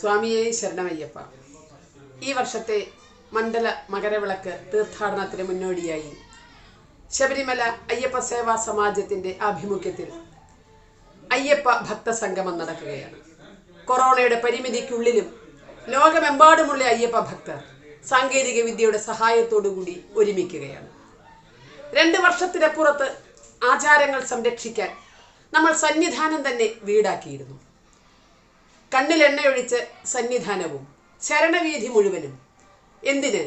സ്വാമിയെ ശരണമയ്യപ്പ. ഈ വർഷത്തെ മണ്ഡല മകരവിളക്ക് തീർത്ഥാടനത്തിന് മുന്നോടിയായി. ശബരിമല അയ്യപ്പ സേവാ സമാജത്തിന്റെ ആഭിമുഖ്യത്തിൽ അയ്യപ്പ ഭക്ത സംഗമം നടക്കുകയാണ്. കൊറോണയുടെ പരിമിതിക്കുള്ളിലും ലോകമെമ്പാടുമുള്ള അയ്യപ്പ ഭക്തർ സാങ്കേതിക വിദ്യയുടെ സഹായത്തോടുകൂടി ഒരുമിക്കുകയാണ്. രണ്ട് വർഷത്തിനപ്പുറത്ത് ആചാരങ്ങൾ സംരക്ഷിക്കാൻ നമ്മൾ സന്നിധാനം തന്നെ വീടാക്കിയിരുന്നു. കണ്ണിൽ എണ്ണയൊഴിച്ച് സന്നിധാനവും ശരണവീതി മുഴുവനും. എന്തിന്?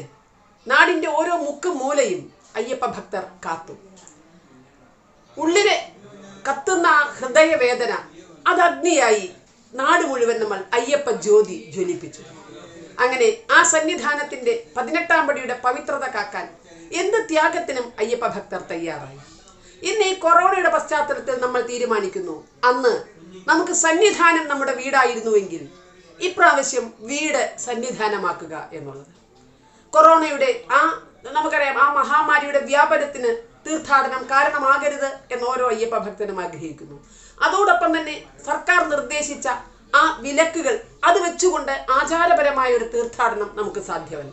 നാടിന്റെ ഓരോ മുക്ക് മൂലയും അയ്യപ്പ ഭക്തർ കാത്തു. ഉള്ളിലെ കത്തുന്ന ഹൃദയവേദന അത് അഗ്നിയായി നാട് മുഴുവൻ നമ്മൾ അയ്യപ്പ ജ്യോതി ജ്വലിപ്പിച്ചു. അങ്ങനെ ആ സന്നിധാനത്തിന്റെ പതിനെട്ടാം പടിയുടെ പവിത്രത കാക്കാൻ എന്ത് ത്യാഗത്തിനും അയ്യപ്പ ഭക്തർ തയ്യാറായി. ഇന്ന് ഈ കൊറോണയുടെ പശ്ചാത്തലത്തിൽ നമ്മൾ തീരുമാനിക്കുന്നു. അന്ന് നമുക്ക് സന്നിധാനം നമ്മുടെ വീടായിരുന്നുവെങ്കിൽ ഇപ്രാവശ്യം വീട് സന്നിധാനമാക്കുക എന്നുള്ളത്. കൊറോണയുടെ ആ നമുക്കറിയാം ആ മഹാമാരിയുടെ വ്യാപനത്തിന് തീർത്ഥാടനം കാരണമാകരുത് എന്ന് ഓരോ അയ്യപ്പ ഭക്തനും ആഗ്രഹിക്കുന്നു. അതോടൊപ്പം തന്നെ സർക്കാർ നിർദ്ദേശിച്ച ആ വിലക്കുകൾ അത് വെച്ചുകൊണ്ട് ആചാരപരമായ ഒരു തീർത്ഥാടനം നമുക്ക് സാധ്യമല്ല.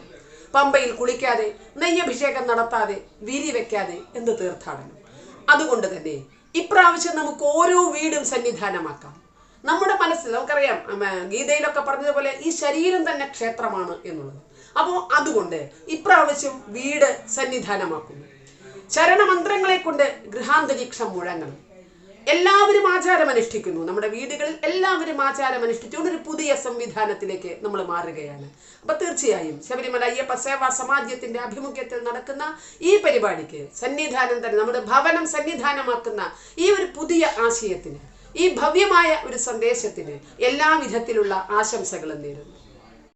പമ്പയിൽ കുളിക്കാതെ നെയ്യഭിഷേകം നടത്താതെ വിരി വെക്കാതെ എന്ത് തീർത്ഥാടനം? അതുകൊണ്ട് തന്നെ ഇപ്രാവശ്യം നമുക്ക് ഓരോ വീടും സന്നിധാനമാക്കാം. നമ്മുടെ മനസ്സിൽ നമുക്കറിയാം ഗീതയിലൊക്കെ പറഞ്ഞതുപോലെ ഈ ശരീരം തന്നെ ക്ഷേത്രമാണ് എന്നുള്ളത്. അപ്പോൾ അതുകൊണ്ട് ഇപ്രാവശ്യം വീട് സന്നിധാനമാക്കുന്നു. ശരണമന്ത്രങ്ങളെ കൊണ്ട് ഗൃഹാന്തരീക്ഷം മുഴങ്ങണം. എല്ലാവരും ആചാരം അനുഷ്ഠിക്കുന്നു നമ്മുടെ വീടുകളിൽ എല്ലാവരും ആചാരം അനുഷ്ഠിച്ചുകൊണ്ട് ഒരു പുതിയ സംവിധാനത്തിലേക്ക് നമ്മൾ മാറുകയാണ്. അപ്പൊ തീർച്ചയായും ശബരിമല അയ്യപ്പ സേവാ സമാജത്തിന്റെ ആഭിമുഖ്യത്തിൽ നടക്കുന്ന ഈ പരിപാടിക്ക് സന്നിധാനം തന്നെ നമ്മുടെ ഭവനം സന്നിധാനമാക്കുന്ന ഈ ഒരു പുതിയ ആശയത്തിന് ഈ ഭവ്യമായ ഒരു സന്ദേശത്തിന് എല്ലാ വിധത്തിലുള്ള ആശംസകളും നേരുന്നു.